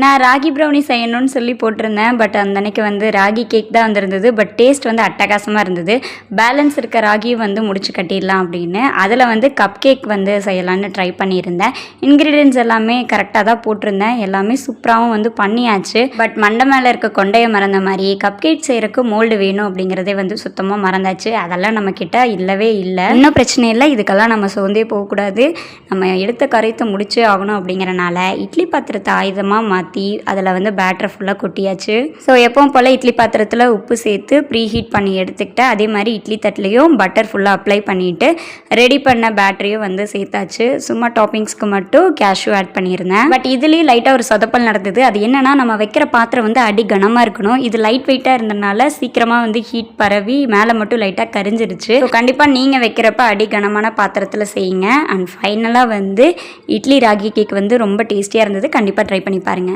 நான் ராகி ப்ரௌனி செய்யணும்னு சொல்லி போட்டிருந்தேன். பட் அந்த அன்னைக்கு வந்து ராகி கேக் தான் வந்திருந்தது. பட் டேஸ்ட் வந்து அட்டகாசமாக இருந்தது. பேலன்ஸ் இருக்க ராகியும் வந்து முடிச்சு கட்டிடலாம் அப்படின்னு. அதில் வந்து கப் கேக் வந்து செய்யலான்னு ட்ரை பண்ணியிருந்தேன். இன்க்ரீடியன்ஸ் எல்லாமே கரெக்டாக தான் போட்டிருந்தேன். எல்லாமே சூப்பராகவும் வந்து பண்ணியாச்சு. பட் மண்டை மேலே இருக்க கொண்டையை மறந்த மாதிரி கப் கேக் செய்கிறக்கு மோல்டு வேணும் அப்படிங்கிறதே வந்து சுத்தமாக மறந்தாச்சு. அதெல்லாம் நம்ம கிட்ட இல்லவே இல்லை. இன்னும் பிரச்சனை இல்லை. இதுக்கெல்லாம் நம்ம சோர்ந்தே போகக்கூடாது. நம்ம எடுத்த கரைத்து முடிச்சே ஆகணும் அப்படிங்கிறனால இட்லி பாத்திரத்தை ஆயுதமாக மாற்றி அதில் வந்து பேட்டரை ஃபுல்லாக கொட்டியாச்சு. ஸோ எப்பவும் போல் இட்லி பாத்திரத்தில் உப்பு சேர்த்து ப்ரீ ஹீட் பண்ணி எடுத்துக்கிட்டேன் அதே மாதிரி இட்லி தட்டிலையும் பட்டர் ஃபுல்லாக அப்ளை பண்ணிவிட்டு ரெடி பண்ண பேட்டரியும் வந்து சேர்த்தாச்சு. சும்மா டாப்பிங்ஸ்க்கு மட்டும் கேஷ்யூ ஆட் பண்ணியிருந்தேன். பட் இதுலேயும் லைட்டாக ஒரு சொதப்பல் நடந்தது. அது என்னென்னா நம்ம வைக்கிற பாத்திரம் வந்து அடி கனமாக இருக்கணும். இது லைட் வெயிட்டாக இருந்தனால சீக்கிரமாக வந்து ஹீட் பரவி மேலே மட்டும் லைட்டாக கரிஞ்சிருச்சு. ஸோ கண்டிப்பாக நீங்கள் வைக்கிறப்ப அடி கனமான பாத்திரத்தில் செய்யுங்க. அண்ட் ஃபைனலாக வந்து இட்லி ராகி கேக் வந்து ரொம்ப டேஸ்டியாக இருந்தது. கண்டிப்பாக ட்ரை பண்ணி பாருங்கள்